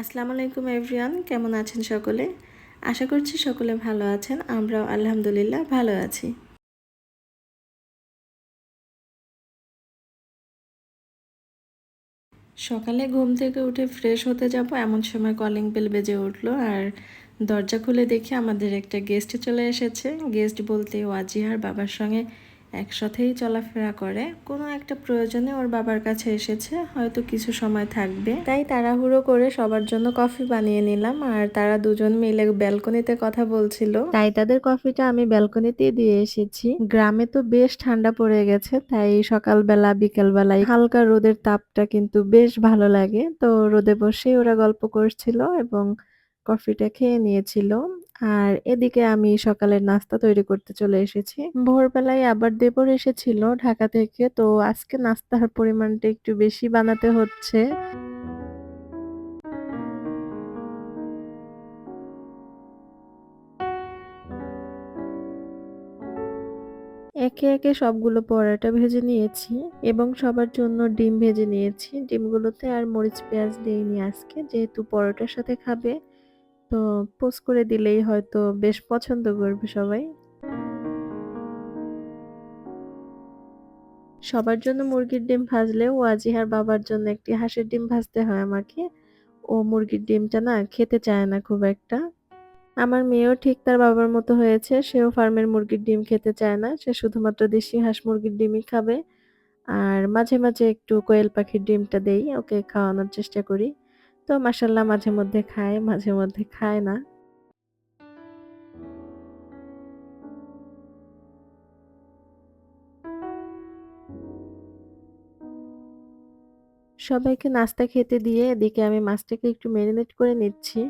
আসসালামু আলাইকুম এভরিওয়ান, কেমন আছেন সকলে? আশা করছি সকলে ভালো আছেন, আমরাও আলহামদুলিল্লাহ ভালো আছি। সকালে ঘুম থেকে উঠে ফ্রেশ হতে যাব, এমন সময় কলিং বেল বেজে উঠল আর দরজা খুলে দেখে আমাদের একটা গেস্ট চলে এসেছে। গেস্ট বলতে ওয়াজিহার বাবার সঙ্গে একসাথেই চলাফেরা করে। কোনো একটা প্রয়োজনে ওর বাবার কাছে এসেছে, হয়তো কিছু সময় থাকবে। তাই তাড়াহুড়ো করে সবার জন্য কফি বানিয়ে নিলাম আর তারা দুজন মিলে ব্যালকনিতে কথা বলছিল। তাই তাদের কফিটা আমি ব্যালকনিতেই দিয়ে এসেছি। গ্রামে তো বেশ ঠান্ডা পড়ে গেছে, তাই সকালবেলা, বিকেলবেলায় হালকা রোদের তাপটা কিন্তু বেশ ভালো লাগে। তো রোদে বসেই ওরা গল্প করছিল এবং কফিটা খেয়ে নিয়েছিল। আর এদিকে আমি সকালের নাস্তা তৈরি করতে চলে এসেছি। ভোরবেলায় আবার দেবর এসেছিল ঢাকা থেকে, তো আজকে নাস্তার পরিমাণটা একটু বেশি বানাতে হচ্ছে। একে একে সবগুলো পরোটা ভেজে নিয়েছি এবং সবার জন্য ডিম ভেজে নিয়েছি। ডিমগুলোতে আর মরিচ পেঁয়াজ দিইনি আজকে, যেহেতু পরোটার সাথে খাবে। তো পোস্ট করে দিলেই হয়তো বেশ পছন্দ করবে সবাই। সবার জন্য মুরগির ডিম ভাজলেও ওয়াজিহার বাবার জন্য একটি হাঁসের ডিম ভাজতে হয় আমাকে। ও মুরগির ডিমটা না খেতে চায় না খুব একটা। আমার মেয়েও ঠিক তার বাবার মতো হয়েছে, সেও ফার্মের মুরগির ডিম খেতে চায় না, সে শুধুমাত্র দেশি হাঁস মুরগির ডিমই খাবে। আর মাঝে মাঝে একটু কোয়েল পাখির ডিমটা দেই, ওকে খাওয়ানোর চেষ্টা করি। তো মাসাল্লাহ মাঝে মধ্যে খায়, মাঝে মধ্যে খায় না। সবাইকে নাস্তা খেতে দিয়ে এদিকে আমি মাছটাকে একটু ম্যারিনেট করে নিচ্ছি।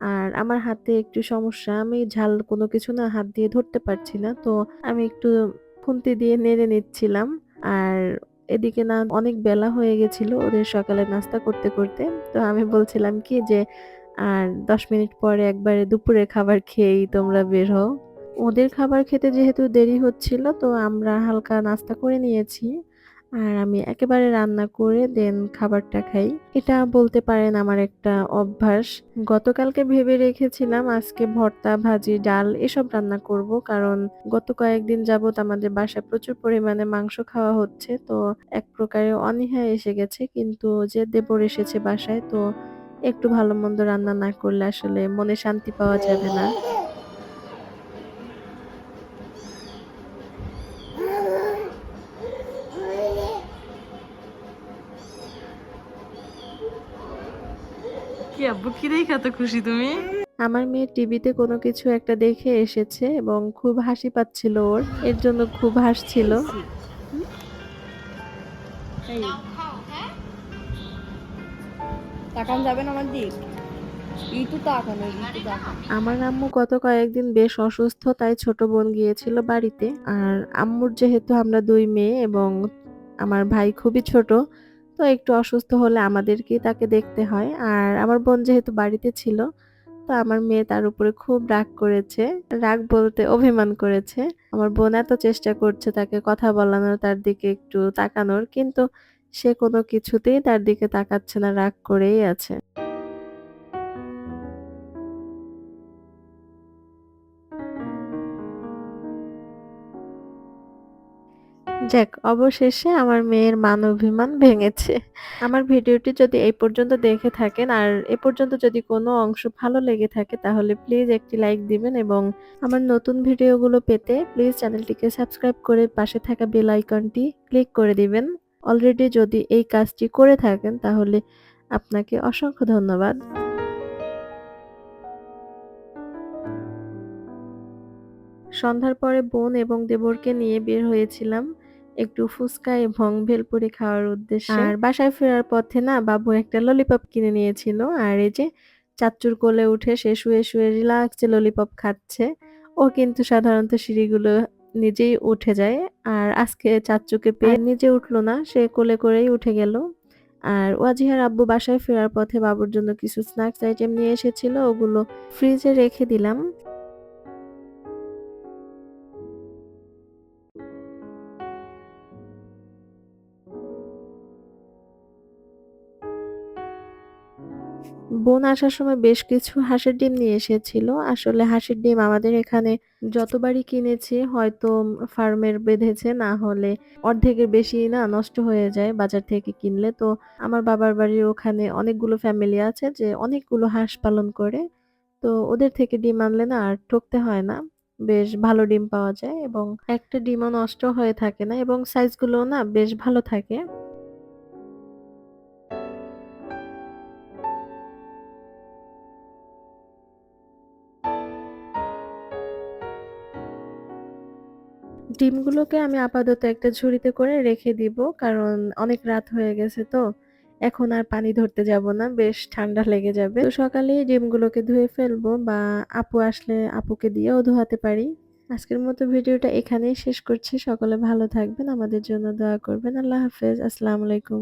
আর আমার হাতে একটু সমস্যা, আমি ঝাল কোনো কিছু না হাত দিয়ে ধরতে পারছি না, তো আমি একটু খুন্তি দিয়ে নেড়ে নিচ্ছিলাম। আর এদিকে না অনেক বেলা হয়ে গেছিল ওদের সকালে নাস্তা করতে করতে। তো আমি বলছিলাম কি যে, আর দশ মিনিট পরে একবারে দুপুরে খাবার খেয়েই তোমরা বের হও। ওদের খাবার খেতে যেহেতু দেরি হচ্ছিল, তো আমরা হালকা নাস্তা করে নিয়েছি। আর আমি একেবারে রান্না করে দেন খাবারটা খাই। এটা বলতে পারেন আমার একটা অভ্যাস। গতকালকে ভেবে রেখেছিলাম আজকে ভর্তা, ভাজি, ডাল এসব রান্না করব কারণ গত কয়েকদিন যাবত আমাদের বাসায় প্রচুর পরিমাণে মাংস খাওয়া হচ্ছে তো এক প্রকারে অনীহা এসে গেছে কিন্তু যে দেবর এসেছে বাসায় তো একটু ভালো মন্দ রান্না না করলে আসলে মনে শান্তি পাওয়া যাবে না। কি আব্বু কি দেখে এত খুশি তুমি? আমার মেয়ে টিভিতে কোনো কিছু একটা দেখে এসেছে এবং খুব হাসি পাচ্ছিল ওর। এর জন্য খুব হাসছিল। তাকান যাবেন আমার দিক। আমার আম্মু গত কয়েকদিন বেশ অসুস্থ তাই ছোট বোন গিয়েছিল বাড়িতে। আর আম্মুর যেহেতু আমরা দুই মেয়ে এবং আমার ভাই খুবই ছোট তো একটু অসুস্থ হলে আমাদেরকেই তাকে দেখতে হয়। আর আমার বোন যেহেতু বাড়িতে ছিল, তো আমার মেয়ে তার উপরে খুব রাগ করেছে। রাগ বলতে অভিমান করেছে। আমার বোন এত চেষ্টা করছে তাকে কথা বলানোর, তার দিকে একটু তাকানোর, কিন্তু সে কোনো কিছুতেই তার দিকে তাকাচ্ছে না, রাগ করেই আছে। যাক, অবশেষে আমার মেয়ের মান অভিমান ভেঙেছে। আমার ভিডিওটি যদি এই পর্যন্ত দেখে থাকেন আর এ পর্যন্ত যদি কোনো অংশ ভালো লেগে থাকে তাহলে প্লিজ একটি লাইক দিবেন এবং আমার নতুন ভিডিওগুলো পেতে প্লিজ চ্যানেলটিকে সাবস্ক্রাইব করে পাশে থাকা বেল আইকনটি ক্লিক করে দিবেন। অলরেডি যদি এই কাজটি করে থাকেন তাহলে আপনাকে অসংখ্য ধন্যবাদ। সন্ধ্যার পরে বোন এবং দেবরকে নিয়ে বের হয়েছিলাম। একটু ফুচকা এবং ভেলপুরি খাওয়ার উদ্দেশ্যে। আর বাসায় ফেরার পথে না বাবু একটা ললিপপ কিনে নিয়েছিল। আর এই যে চাচ্চুর কোলে উঠে সে শুয়ে শুয়ে রিল্যাক্সে ললিপপ খাচ্ছে ও কিন্তু সাধারণত সিঁড়িগুলো নিজেই উঠে যায়। আর আজকে চাচ্চুকে পেয়ে নিজে উঠল না সে কোলে করেই উঠে গেল। আর ওয়াজিহার আব্বু বাসায় ফেরার পথে বাবুর জন্য কিছু স্ন্যাক্স আইটেম নিয়ে এসেছিল ওগুলো ফ্রিজে রেখে দিলাম। বোন আসার সময় বেশ কিছু হাঁসের ডিম নিয়ে এসেছিল। আসলে হাঁসের ডিম আমাদের এখানে যতবারই কিনেছি হয়তো ফার্মের বেঁধেছে, না হলে অর্ধেকের বেশি না, নষ্ট হয়ে যায় বাজার থেকে কিনলে। তো আমার বাবার বাড়ির ওখানে অনেকগুলো ফ্যামিলি আছে যে অনেকগুলো হাঁস পালন করে। তো ওদের থেকে ডিম আনলে না আর ঠকতে হয় না। বেশ ভালো ডিম পাওয়া যায় এবং একটা ডিমও নষ্ট হয়ে থাকে না এবং সাইজগুলোও না বেশ ভালো থাকে। ডিমগুলোকে আমি আপাতত একটা ঝুড়িতে করে রেখে দিব। কারণ অনেক রাত হয়ে গেছে তো। এখন আর পানি ধরতে যাব না। বেশ ঠান্ডা লেগে যাবে। তো সকালেই ডিমগুলোকে ধুয়ে ফেলব বা আপু আসলে আপুকে দিয়েও ধোয়াতে পারি। আজকের মতো ভিডিওটা এখানেই শেষ করছি। সকলে ভালো থাকবেন। আমাদের জন্য দোয়া করবেন। আল্লাহ হাফেজ। আসসালামু আলাইকুম।